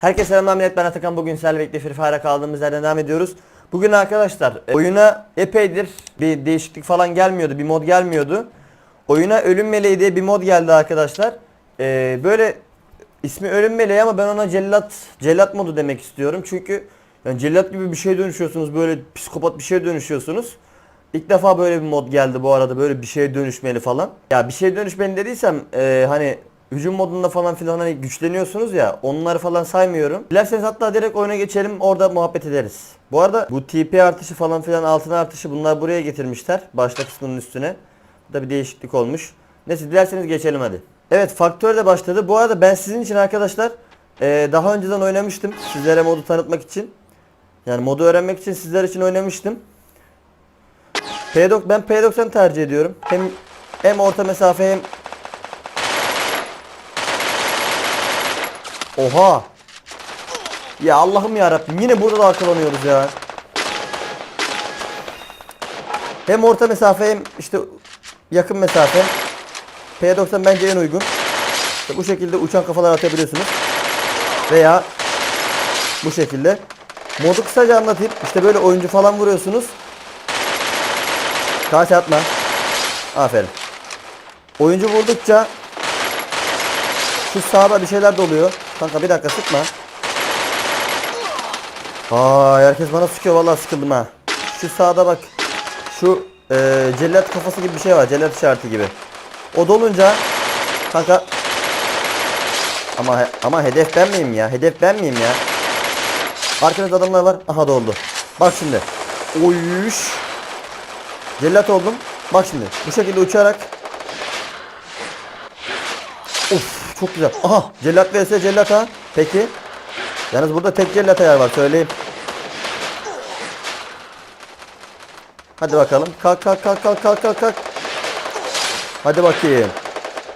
Herkese selamlar millet ben Atakan bugün birlikte Free Fire'a kaldığımız yerden devam ediyoruz. Bugün arkadaşlar e, oyuna epeydir bir değişiklik falan gelmiyordu bir mod gelmiyordu. Oyuna Ölüm Meleği diye bir mod geldi arkadaşlar. E, böyle ismi Ölüm Meleği ama ben ona cellat cellat modu demek istiyorum. Çünkü yani cellat gibi bir şey dönüşüyorsunuz böyle psikopat bir şeye dönüşüyorsunuz. İlk defa böyle bir mod geldi bu arada böyle bir şeye dönüşmeli falan. Ya bir şeye dönüşmeli dediysem e, hani hücum modunda falan filan hani güçleniyorsunuz ya onları falan saymıyorum. Dilerseniz hatta direkt oyuna geçelim orada muhabbet ederiz. Bu arada bu TP artışı falan filan altın artışı bunlar buraya getirmişler. Başta kısmının üstüne. Bu da bir değişiklik olmuş. Neyse dilerseniz geçelim hadi. Evet faktör de başladı. Bu arada ben sizin için arkadaşlar e, daha önceden oynamıştım. Sizlere modu tanıtmak için. Yani modu öğrenmek için sizler için oynamıştım. P90 ben P90 tercih ediyorum. Hem hem orta mesafe hem Oha. Ya Allah'ım ya Rabbim yine burada da akıllanıyoruz ya. Hem orta mesafe hem işte yakın mesafe. P90 bence en uygun. İşte bu şekilde uçan kafalar atabiliyorsunuz. Veya bu şekilde. Modu kısaca anlatayım. İşte böyle oyuncu falan vuruyorsunuz. Kase atma. Aferin. Oyuncu vurdukça şu sağda bir şeyler doluyor. Kanka bir dakika sıkma. Aa herkes bana sıkıyor vallahi sıkıldım ha. Şu sağda bak. Şu e, cellat kafası gibi bir şey var. Cellat işareti gibi. O dolunca kanka ama ama hedef ben miyim ya? Hedef ben miyim ya? Arkanızda adamlar var. Aha doldu. Bak şimdi. Oyuş. Cellat oldum. Bak şimdi. Bu şekilde uçarak Uf çok güzel. Aha cellat vs cellat ha. Peki. Yalnız burada tek cellat ayar var söyleyeyim. Hadi bakalım. Kalk kalk kalk kalk kalk kalk kalk. Hadi bakayım.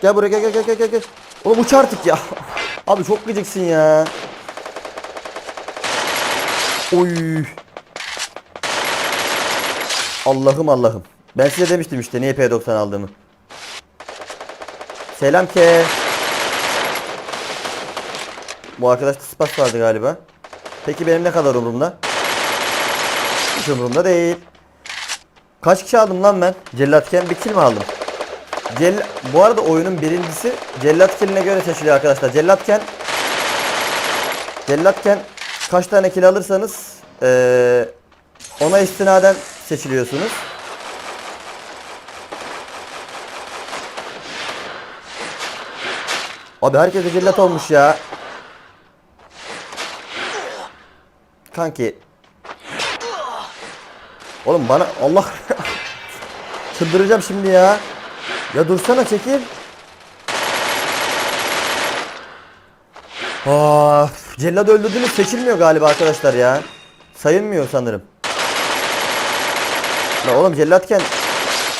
Gel buraya gel gel gel gel gel. Oğlum uç artık ya. Abi çok gıcıksın ya. Oy. Allah'ım Allah'ım. Ben size demiştim işte niye P90 aldığımı. Selam ke. Bu arkadaşta spas vardı galiba. Peki benim ne kadar umurumda? Hiç umurumda değil. Kaç kişi aldım lan ben? Cellatken bir kill mi aldım? Cell Bu arada oyunun birincisi cellat killine göre seçiliyor arkadaşlar. Cellatken Cellatken kaç tane kill alırsanız eee, ona istinaden seçiliyorsunuz. Abi herkes cellat olmuş ya. Kanki. Oğlum bana Allah çıldıracağım şimdi ya. Ya dursana çekil. Of, cellat öldürdünüz seçilmiyor galiba arkadaşlar ya. Sayılmıyor sanırım. La oğlum cellatken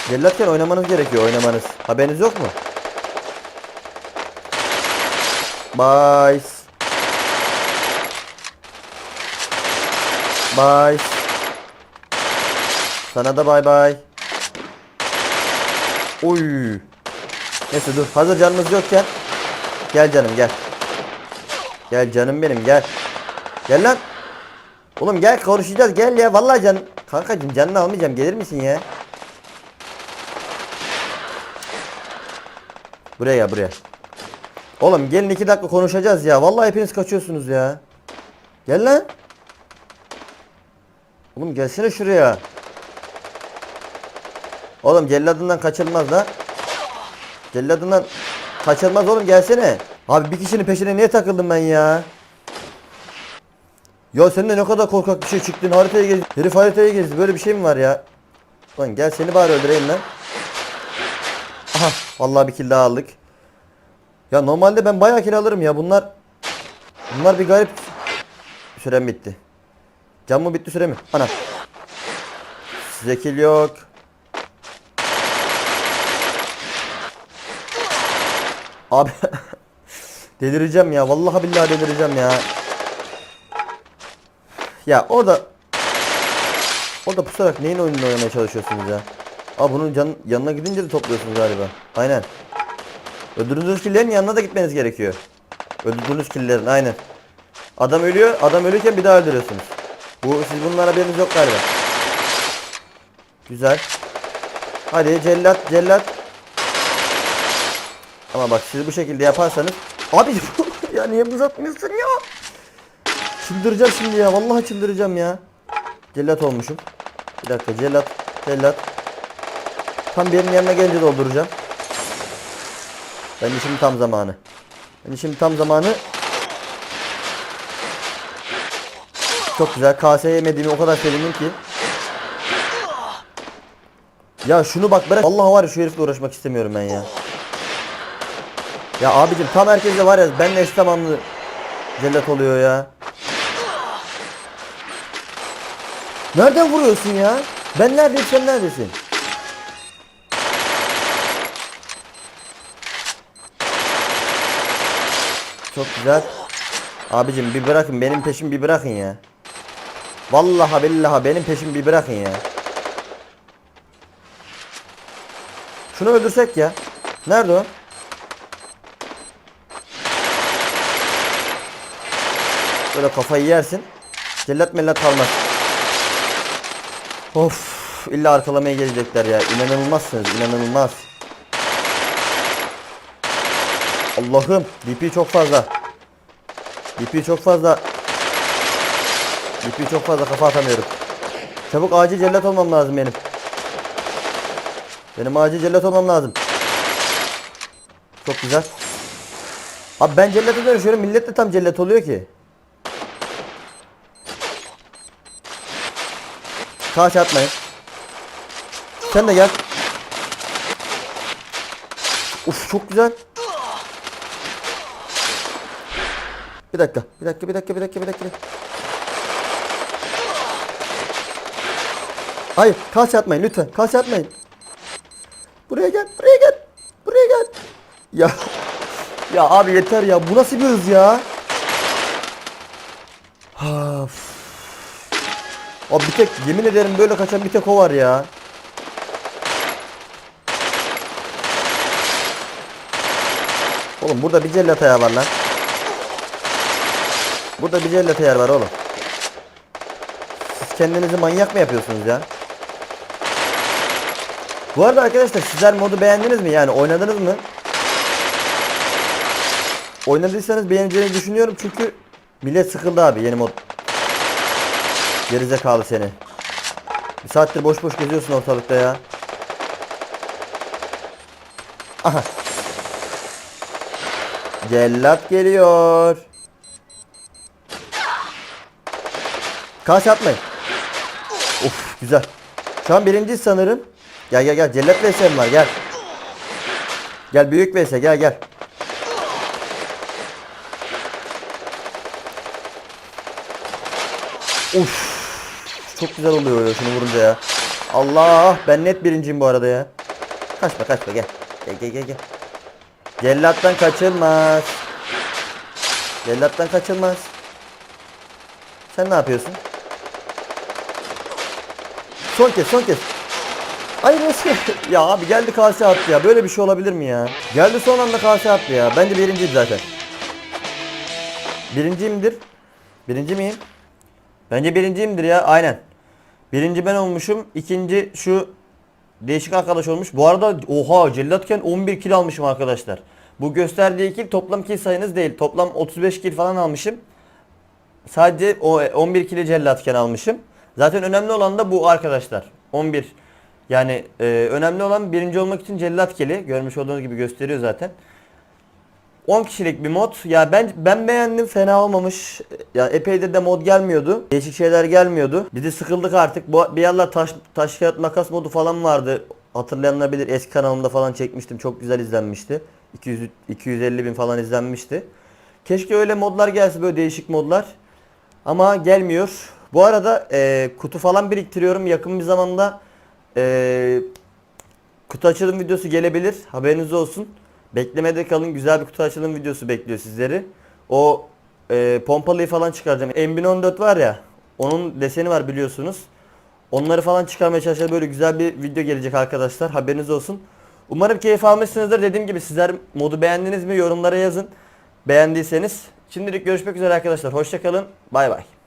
cellatken oynamanız gerekiyor oynamanız. Haberiniz yok mu? Bye. Bye. Sana da bay bay. Oy. Neyse dur. Hazır canımız yokken. Gel canım gel. Gel canım benim gel. Gel lan. Oğlum gel konuşacağız gel ya. Vallahi can. Kankacım canını almayacağım. Gelir misin ya? Buraya gel buraya. Oğlum gelin iki dakika konuşacağız ya. Vallahi hepiniz kaçıyorsunuz ya. Gel lan. Oğlum gelsene şuraya. Oğlum celladından kaçılmaz la. Celladından kaçılmaz oğlum gelsene. Abi bir kişinin peşine niye takıldım ben ya? Ya sen de ne kadar korkak bir şey çıktın haritaya gez. Herif haritaya gezdi böyle bir şey mi var ya? Lan gel seni bari öldüreyim lan. Aha vallahi bir kill daha aldık. Ya normalde ben bayağı kill alırım ya bunlar. Bunlar bir garip. Sürem bitti. Can mı bitti süre mi? Ana. Size yok. Abi delireceğim ya. Vallahi billahi delireceğim ya. Ya orada orada pusarak neyin oyununu oynamaya çalışıyorsunuz ya? Aa bunun can, yanına gidince de topluyorsunuz galiba. Aynen. Öldürdüğünüz killerin yanına da gitmeniz gerekiyor. Öldürdüğünüz killerin aynen. Adam ölüyor. Adam ölürken bir daha öldürüyorsunuz. Bu siz bunlara haberiniz yok galiba. Güzel. Hadi cellat cellat. Ama bak siz bu şekilde yaparsanız abi ya niye uzatmıyorsun ya? Çıldıracağım şimdi ya. Vallahi çıldıracağım ya. Cellat olmuşum. Bir dakika cellat cellat. Tam benim yanına gelince dolduracağım. Bence şimdi tam zamanı. Bence şimdi tam zamanı. Çok güzel. KS yemediğimi o kadar sevindim ki. Ya şunu bak bırak. Allah var ya şu herifle uğraşmak istemiyorum ben ya. Ya abicim tam herkese var ya benle eş zamanlı cellat oluyor ya. Nereden vuruyorsun ya? Ben neredeyim sen neredesin? Çok güzel. Abicim bir bırakın benim peşim bir bırakın ya. Vallahi billahi benim peşim bir bırakın ya. Şunu öldürsek ya. Nerede o? Böyle kafayı yersin. Cellat mellat kalmaz. Of illa arkalamaya gelecekler ya. İnanılmazsınız inanılmaz. Allah'ım DP çok fazla. DP çok fazla. DP çok fazla kafa atamıyorum. Çabuk acil cellat olmam lazım benim. Benim acil cellat olmam lazım. Çok güzel. Abi ben cellata dönüşüyorum millet de tam cellat oluyor ki. Kaç atmayın. Sen de gel. Uf çok güzel. Bir dakika, bir dakika, bir dakika, bir dakika, bir dakika. Hayır, kalça atmayın lütfen. Kalça atmayın. Buraya gel, buraya gel. Buraya gel. Ya. Ya abi yeter ya. Bu nasıl bir hız ya? Of. Abi bir tek yemin ederim böyle kaçan bir tek o var ya. Oğlum burada bir cellat ayağı var lan. Burada bir cellat ayağı var oğlum. Siz kendinizi manyak mı yapıyorsunuz ya? Bu arada arkadaşlar sizler modu beğendiniz mi? Yani oynadınız mı? Oynadıysanız beğeneceğini düşünüyorum çünkü millet sıkıldı abi yeni mod. Gerizekalı seni. Bir saattir boş boş geziyorsun ortalıkta ya. Aha. Cellat geliyor. Kaç atmayın. Of güzel. Şu an birinci sanırım. Gel gel gel. Cellat VS'm var gel. Gel büyük VS gel gel. Uf. Çok güzel oluyor öyle şunu vurunca ya. Allah ben net birinciyim bu arada ya. Kaçma kaçma gel. Gel gel gel gel. Cellattan kaçılmaz. Cellattan kaçılmaz. Sen ne yapıyorsun? Son kez son kez. Ay nasıl? ya abi geldi kase attı ya. Böyle bir şey olabilir mi ya? Geldi son anda kase attı ya. Bence birinciyim zaten. Birinciyimdir. Birinci miyim? Bence birinciyimdir ya. Aynen. Birinci ben olmuşum. İkinci şu değişik arkadaş olmuş. Bu arada oha cellatken 11 kill almışım arkadaşlar. Bu gösterdiği kill toplam kill sayınız değil. Toplam 35 kill falan almışım. Sadece o 11 kili cellatken almışım. Zaten önemli olan da bu arkadaşlar. 11. Yani e, önemli olan birinci olmak için cellat kili. Görmüş olduğunuz gibi gösteriyor zaten. 10 kişilik bir mod. Ya ben ben beğendim. Fena olmamış. Ya epeydir de mod gelmiyordu. Değişik şeyler gelmiyordu. Biz de sıkıldık artık. Bu bir yerler taş taş kağıt makas modu falan vardı. Hatırlayanlar bilir. Eski kanalımda falan çekmiştim. Çok güzel izlenmişti. 200 250 bin falan izlenmişti. Keşke öyle modlar gelse böyle değişik modlar. Ama gelmiyor. Bu arada e, kutu falan biriktiriyorum. Yakın bir zamanda e, kutu açılım videosu gelebilir. Haberiniz olsun. Beklemede kalın. Güzel bir kutu açılım videosu bekliyor sizleri. O e, pompalıyı falan çıkaracağım. M1014 var ya. Onun deseni var biliyorsunuz. Onları falan çıkarmaya çalışacağız. Böyle güzel bir video gelecek arkadaşlar. Haberiniz olsun. Umarım keyif almışsınızdır. Dediğim gibi sizler modu beğendiniz mi? Yorumlara yazın. Beğendiyseniz Şimdilik görüşmek üzere arkadaşlar. Hoşçakalın. Bay bay.